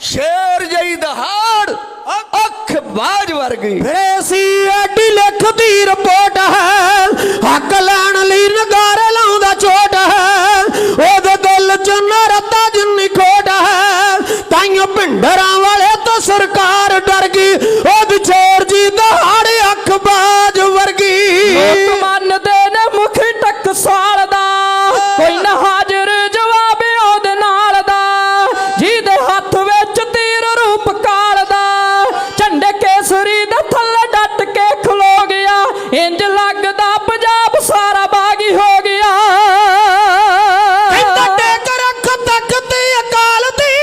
ਸ਼ੇਰ ਜਈ ਦਹਾੜ ਅੱਖ ਬਾਜ ਵਰਗੀ। ਫੇਰ ਸੀ ਐਡੀ ਲਿਖਦੀ ਇੰਜ ਲੱਗਦਾ ਪੰਜਾਬ ਸਾਰਾ ਬਾਗੀ ਹੋ ਗਿਆ। ਕਹਿੰਦਾ ਟੇਕ ਰੱਖ ਤੱਕ ਤੇ ਅਕਾਲ ਦੀ,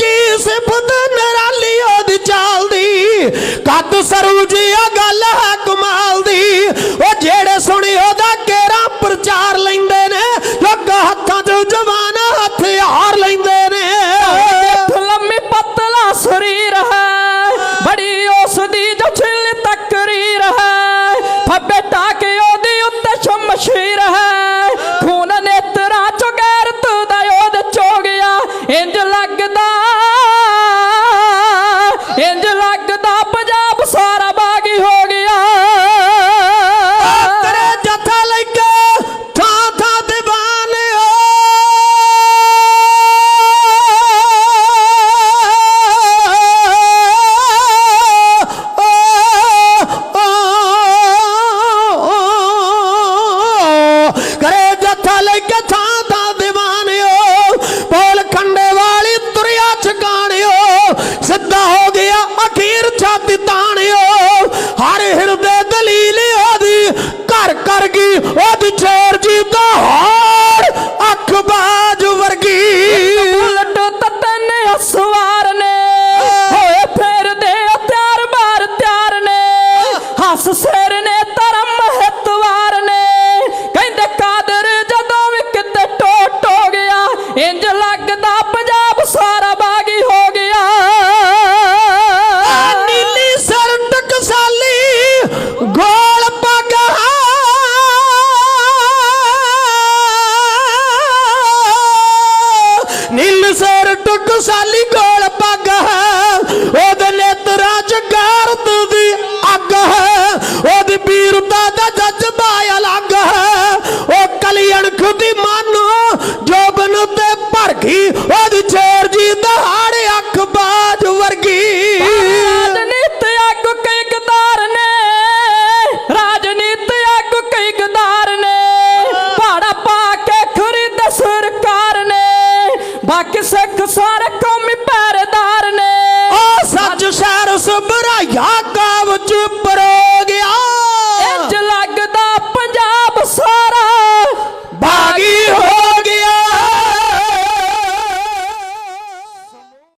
ਕੀ ਸਿਫਤ ਨਰਾਲੀ ਉਹਦੀ ਚਾਲਦੀ ਕੱਦ ਸਰੂ ਜੀ ਆ ਗੱਲ ਹੈ ਕਮਾਲ ਦੀ, ਉਹ ਜਿਹੜੇ ਸੁਣੀ ਉਹਦਾ ਕੇਰਾ ਪ੍ਰਚਾਰ ਲਈ হৃদয় ਗੋਲ ਪੱਗ ਨੀਲ ਬਾਕੀ ਸਿੱਖ ਸਾਰੇ ਕੌਮੀ ਪਹਿਰੇਦਾਰ ਨੇ। ਆ ਸੱਚ ਸ਼ਹਿਰ ਸੁਭਰਾਇਆ ਕਾਵ ਚ ਪਰੋ